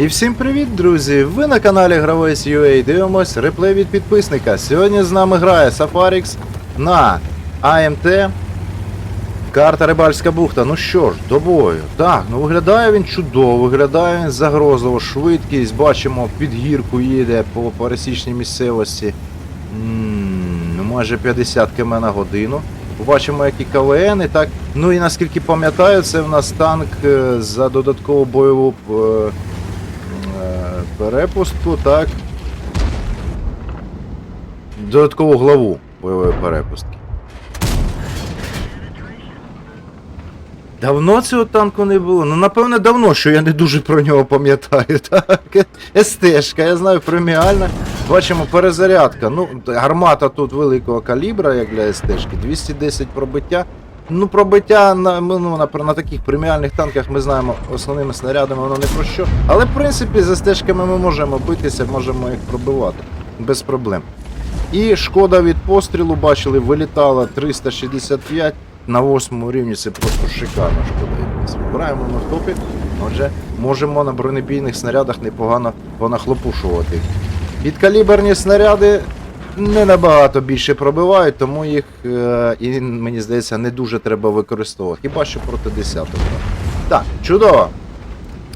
І всім привіт, друзі! Ви на каналі Гравець UA дивимось реплей від підписника. Сьогодні з нами грає Сафарікс на АМТ. Карта Рибальська бухта. Ну що ж, до бою. Так, ну виглядає він чудово, виглядає він загрозливо, швидкість, бачимо, під гірку їде по пересічній місцевості. М, Ну, майже 50 км на годину. Побачимо, які КВН, і так. Ну і наскільки пам'ятаю, це в нас танк е, за додаткову бойову е, перепустку, так. Додаткову главу бойової перепустки. Давно цього танку не було. Ну, напевне, давно, що я не дуже про нього пам'ятаю. Так. СТшка, я знаю, преміальна. Бачимо, перезарядка. Ну, гармата тут великого калібра, як для СТшки. 210 пробиття. Ну, пробиття на, ну, на, на таких преміальних танках ми знаємо основними снарядами, воно не про що. Але в принципі з СТшками ми можемо битися, можемо їх пробивати без проблем. І шкода від пострілу, бачили, вилітала 365 на восьмому рівні. Це просто шикарна шкода. ми в топі. Отже, можемо на бронебійних снарядах непогано понахлопушувати. Підкаліберні снаряди не набагато більше пробивають, тому їх е, і мені здається не дуже треба використовувати. Хіба що проти десяток. Так, чудово.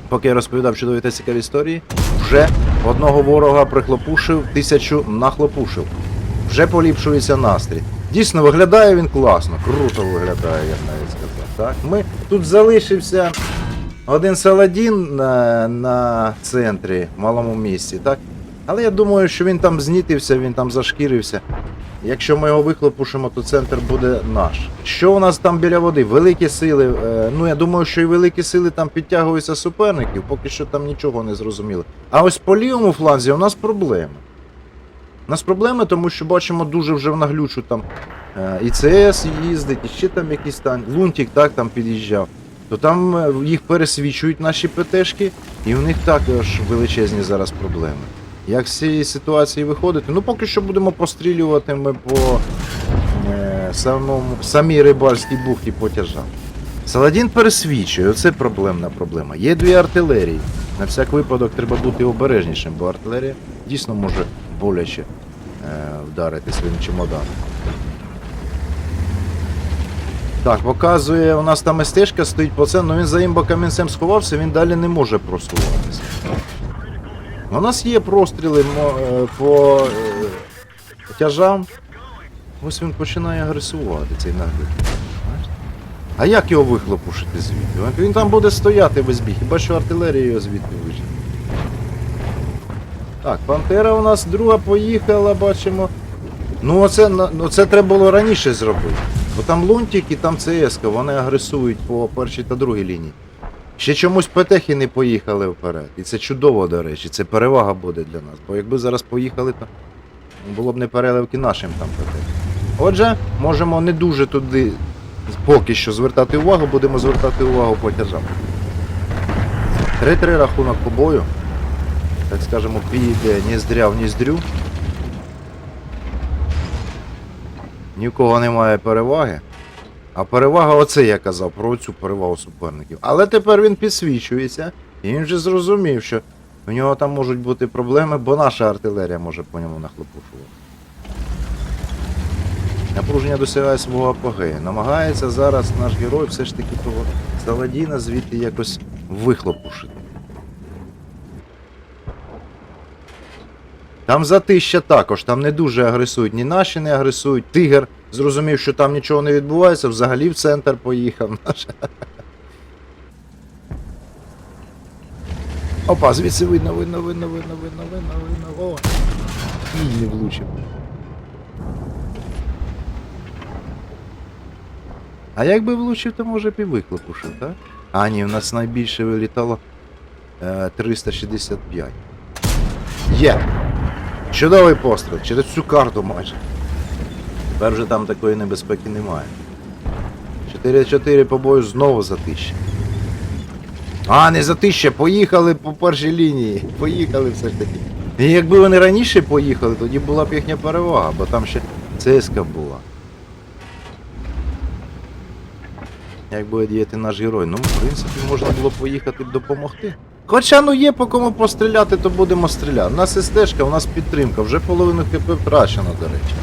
Поки я розповідав чудові та цікаві історії, вже одного ворога прихлопушив, тисячу нахлопушив. Вже поліпшується настрій. Дійсно, виглядає він класно, круто виглядає, я навіть сказав. Так? Ми тут залишився один Саладін на, на центрі, в малому місці, так? Але я думаю, що він там знітився, він там зашкірився. Якщо ми його вихлопушимо, то центр буде наш. Що у нас там біля води? Великі сили. е, Ну я думаю, що і великі сили там підтягуються суперників, поки що там нічого не зрозуміло. А ось по лівому фланзі у нас проблеми. У нас проблеми, тому що бачимо дуже вже в наглючу там е, ІЦС їздить, і ще там якийсь там Лунтик так там під'їжджав. То там е, їх пересвічують наші ПТшки, і у них також величезні зараз проблеми. Як з цієї ситуації виходити? Ну поки що будемо пострілювати ми по е, самому, самій рибальській бухті потяжам. Саладін пересвічує, оце проблемна проблема. Є дві артилерії. На всяк випадок треба бути обережнішим, бо артилерія дійсно може боляче е, вдарити своїм чемоданом. Так, показує, у нас там стежка стоїть по це, але він за імба камінцем сховався, він далі не може просуватися. У нас є простріли е, по е, тяжам. Ось він починає агресувати, цей. Бачите? А як його вихлопушити звідти? Він- там буде стояти без біг, хіба що артилерія його звідти вижене. Так, Пантера у нас друга поїхала, бачимо. Ну оце, на- ну, треба було раніше зробити. Бо там Лунтик і там ЦСК, вони агресують по першій та другій лінії. Ще чомусь петехи не поїхали вперед. І це чудово, до речі, це перевага буде для нас. Бо якби зараз поїхали, то було б не переливки нашим там петехам. Отже, можемо не дуже туди поки що звертати увагу, будемо звертати увагу по тяжам. 3-3 рахунок по бою. Так скажемо, піде ніздря в ніздрю. Ні в кого немає переваги. А перевага оце я казав про цю перевагу суперників. Але тепер він підсвічується, і він вже зрозумів, що в нього там можуть бути проблеми, бо наша артилерія може по ньому нахлопушувати. Напруження досягає свого апогею. Намагається зараз наш герой все ж таки того Саладіна звідти якось вихлопушити. Там затища також, там не дуже агресують, ні наші не агресують. Тигр зрозумів, що там нічого не відбувається, взагалі в центр поїхав. Наш. Опа, звідси видно, видно, видно, видно, видно, видно, видно. О! І не влучив. А якби влучив, то може б і вихлопушив, так? А, ні, у нас найбільше вилітало е, 365. Є! Чудовий постріл, через всю карту майже. Тепер вже там такої небезпеки немає. 4-4 по бою знову затища. А, не затища, поїхали по першій лінії. Поїхали все ж таки. І якби вони раніше поїхали, тоді була б їхня перевага, бо там ще ЦСК була. Як буде діяти наш герой? Ну, в принципі, можна було поїхати допомогти. Хоча ну є по кому постріляти, то будемо стріляти. У нас СТшка, у нас підтримка, вже половину ХП втрачено, до речі.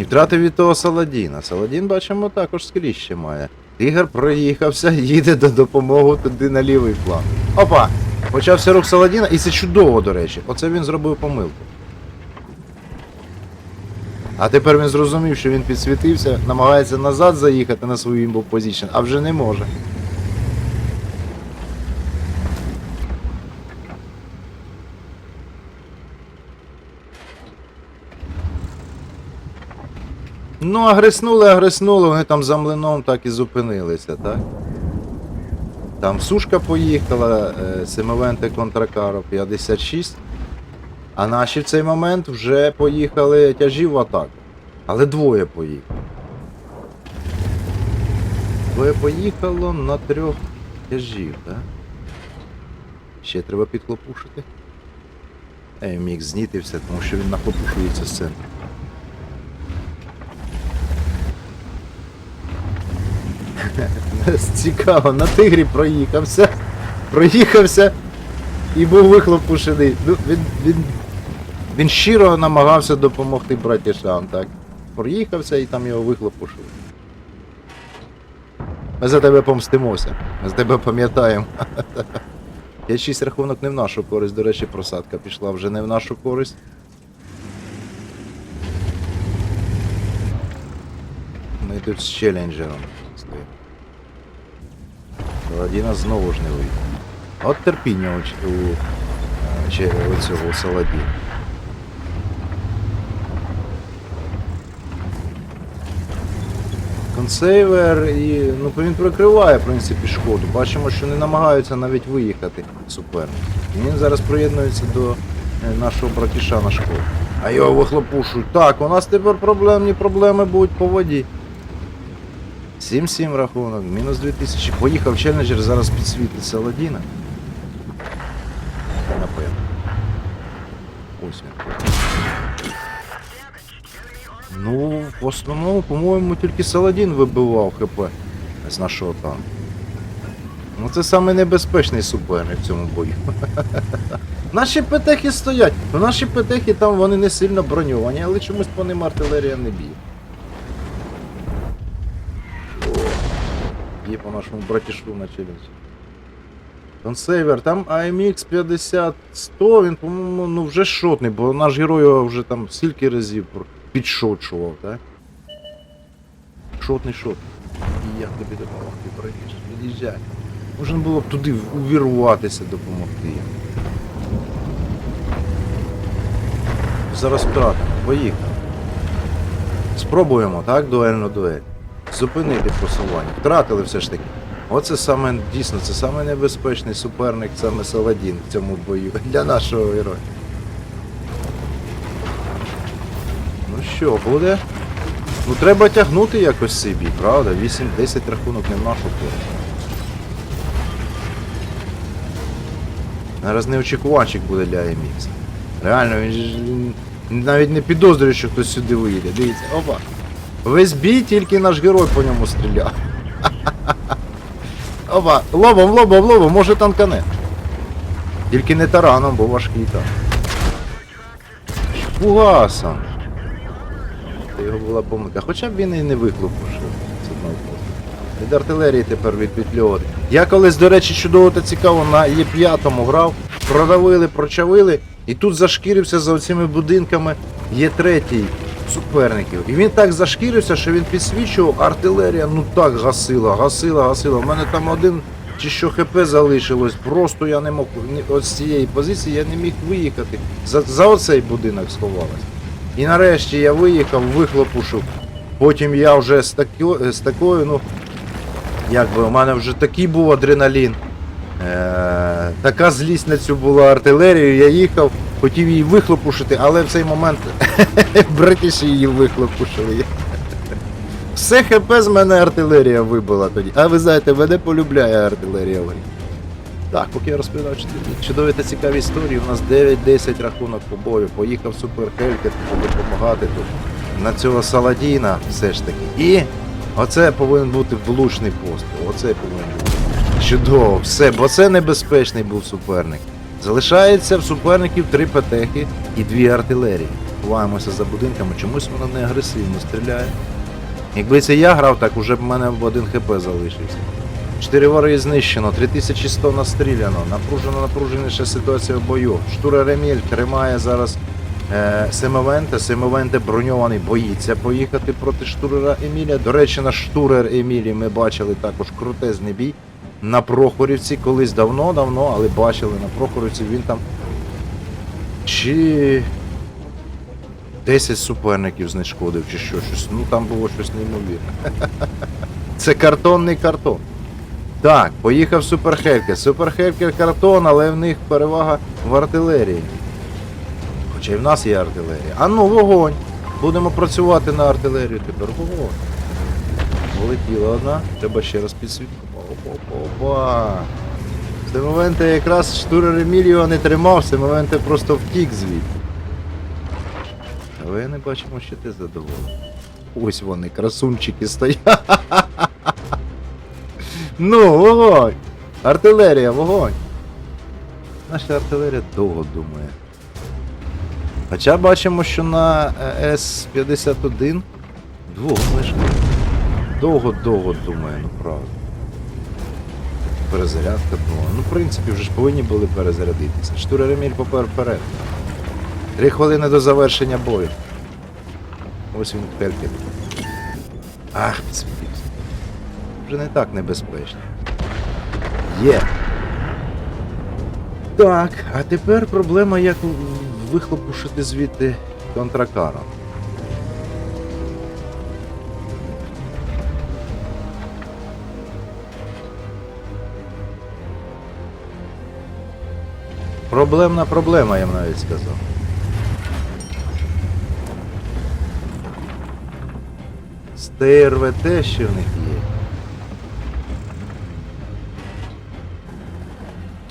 І втратив від того Саладіна. Саладін, бачимо, також скрізь ще має. Ігор проїхався, їде до допомоги туди на лівий план. Опа! Почався рух Саладіна, і це чудово, до речі. Оце він зробив помилку. А тепер він зрозумів, що він підсвітився, намагається назад заїхати на свою імбу позицію, а вже не може. Ну, агреснули, агреснули, вони там за млином так і зупинилися, так? Там сушка поїхала, е, Семивенте Контракаро 56. А наші в цей момент вже поїхали тяжі в атаку. Але двоє поїхали. Двоє поїхало на трьох тяжів, так? Ще треба підхлопушити. Ей, міг знітився, тому що він нахлопушується з центру. Цікаво, на тигрі проїхався. Проїхався і був вихлопушений. Ну, він, він, він щиро намагався допомогти братішам, так? Проїхався і там його вихлопушили. Ми за тебе помстимося. Ми за тебе пам'ятаємо. Я чийсь рахунок не в нашу користь, до речі, просадка пішла вже не в нашу користь. Ми тут з челленджером Саладіна знову ж не вийде. От терпіння у, у, е, у цього Саладіна. Консейвер і ну, він прикриває, в принципі, шкоду. Бачимо, що не намагаються навіть виїхати суперник. Він зараз приєднується до е, нашого братіша на шкоду. А його вихлопушують. Так, у нас тепер проблемні проблеми будуть по воді. 7-7 рахунок, мінус 2000. Поїхав челленджер, зараз підсвітить Саладіна. Напевно. Ось він. Ну, в основному, по-моєму, тільки Саладін вибивав ХП з нашого танку. Ну це саме небезпечний суперник в цьому бою. Наші петехи стоять. Ну наші петехи там вони не сильно броньовані, але чомусь по ним артилерія не б'є. Є по нашому братішу на челенджі. Консейвер, там AMX 50 100, він, по-моєму, ну вже шотний, бо наш герой його вже там стільки разів підшочував, так? Шотний шотний. І як тобі допомогти, братіш? Від'їжджай. Можна було б туди увірватися, допомогти. Зараз втратимо. Поїхали. Спробуємо, так, дуельну дуель. Зупинити просування. Втратили все ж таки. Оце саме дійсно, це саме небезпечний суперник, саме Саладін в цьому бою для нашого героя. Ну що, буде? Ну треба тягнути якось собі, правда? 8-10 рахунок не в нашу користь. Зараз неочікуванчик буде для MX. Реально, він, він навіть не підозрює, що хтось сюди вийде. Дивіться, опа. Весь бій тільки наш герой по ньому стріляв. Опа, лобом, лобом, лобом, може танкане. Тільки не тараном, бо важкий там. Фугасом. Це його була помилка. Хоча б він і не вихлопушив. Це одно просто. Від артилерії тепер відпетльовувати. Я колись, до речі, чудово та цікаво на Є5 грав, продавили, прочавили, і тут зашкірився за оцими будинками Є3 суперників. І він так зашкірився, що він підсвічував, артилерія ну так гасила, гасила, гасила. У мене там один чи що ХП залишилось, просто я не мог от з цієї позиції я не міг виїхати. За, за оцей будинок сховалась. І нарешті я виїхав, вихлопушив. Потім я вже з, тако, з такою, ну, як би, у мене вже такий був адреналін. Е, така злість на цю була артилерію, я їхав, хотів її вихлопушити, але в цей момент братіші її вихлопушили. Все ХП з мене артилерія вибила тоді. А ви знаєте, мене полюбляє артилерія. Так, поки я розповідав чудові- та цікаві історії, у нас 9-10 рахунок по бою. Поїхав Хелькет допомагати тут на цього Саладіна все ж таки. І оце повинен бути влучний постріл. Оце повинен бути. Чудово, все, бо це небезпечний був суперник. Залишається в суперників три петехи і дві артилерії. Ховаємося за будинками, чомусь воно не агресивно стріляє. Якби це я грав, так уже б в мене в один хп залишився. Чотири вороги знищено, 3100 настріляно, напружена напруженіша ситуація в бою. Штура Реміль тримає зараз е, Семовенте. Семовенте броньований, боїться поїхати проти штурера Еміля. До речі, на штурер Емілі ми бачили також крутезний бій. На Прохорівці колись давно-давно, але бачили на Прохорівці він там. Чи 10 суперників знешкодив, чи що, щось. Ну там було щось неймовірне. Це картонний картон. Так, поїхав Суперхевкер. Суперхевкер картон, але в них перевага в артилерії. Хоча й в нас є артилерія. А ну, вогонь! Будемо працювати на артилерію тепер. Вогонь. Полетіла одна, треба ще раз підсвітити. Опа. В цей момент якраз штурер Еміліо не тримав, в цей момент просто втік звідти. Але я не бачимо, що ти задоволений. Ось вони, красунчики стоять. Ну, вогонь! Артилерія, вогонь! Наша артилерія довго думає. Хоча бачимо, що на е, С-51 двох лише. Довго-довго думає, ну правда. Перезарядка була. Ну, в принципі, вже ж повинні були перезарядитися. Штурер Еміль попер вперед. Три хвилини до завершення бою. Ось він Хелькер. Ах, підсвітився. Вже не так небезпечно. Є. Так, а тепер проблема, як вихлопушити звідти контракара. Проблемна проблема, я б навіть сказав. З ТРВТ ще в них є.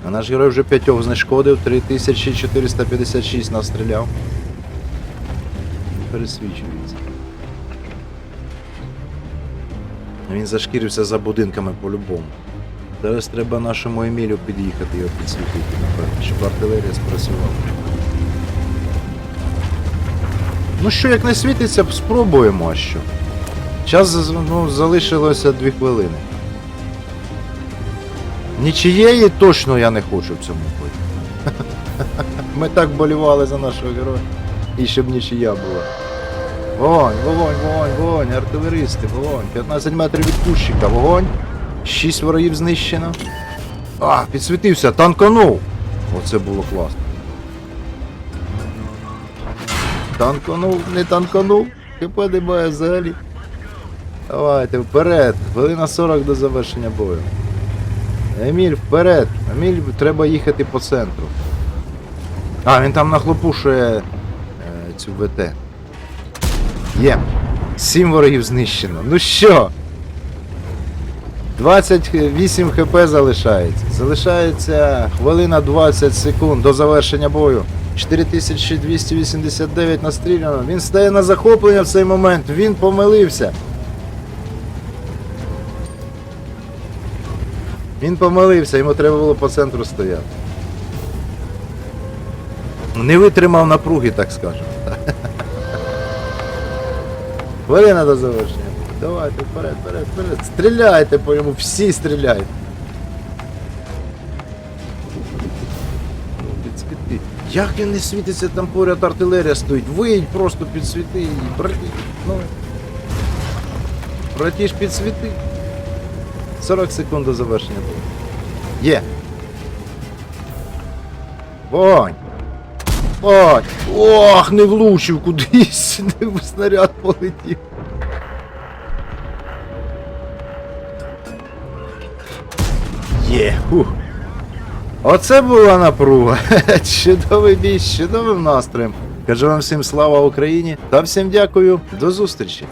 А наш герой вже п'ятьох знешкодив, 3456 настріляв. Пересвічується. Він зашкірився за будинками по-любому. Зараз треба нашому Емілю під'їхати його підсвітити, напевно, щоб артилерія спрацювала. Ну що, як не світиться, спробуємо, а що. Час ну, залишилося 2 хвилини. Нічиєї точно я не хочу в цьому бою. Ми так болівали за нашого героя. І щоб нічия була. Вогонь, вогонь, вогонь, вогонь, артилеристи, вогонь. 15 метрів від кущика, вогонь. 6 ворогів знищено. А, підсвітився, танканув. Оце було класно. Танканув, не танканув. ХП немає взагалі. Давайте, вперед. Хвилина 40 до завершення бою. Еміль, вперед! Еміль, треба їхати по центру. А, він там нахлопушує е, цю ВТ. Є. Сім ворогів знищено. Ну що? 28 хп залишається. Залишається хвилина 20 секунд до завершення бою. 4289 настріляно. Він стає на захоплення в цей момент. Він помилився. Він помилився, йому треба було по центру стояти. Не витримав напруги, так скажемо. Хвилина до завершення. Давайте, вперед, вперед, вперед. Стріляйте по йому, всі стріляйте. Підсвіти. Як він не світиться, там поряд артилерія стоїть. Виїдь просто підсвіти її. Братіш, ну. Братіш, підсвіти. 40 секунд до завершення було. Є. Вогонь. Ох, не влучив кудись. Не снаряд полетів. Фух. Оце була напруга. Чудовий бій з чудовим настроєм. Кажу вам всім слава Україні та всім дякую. До зустрічі.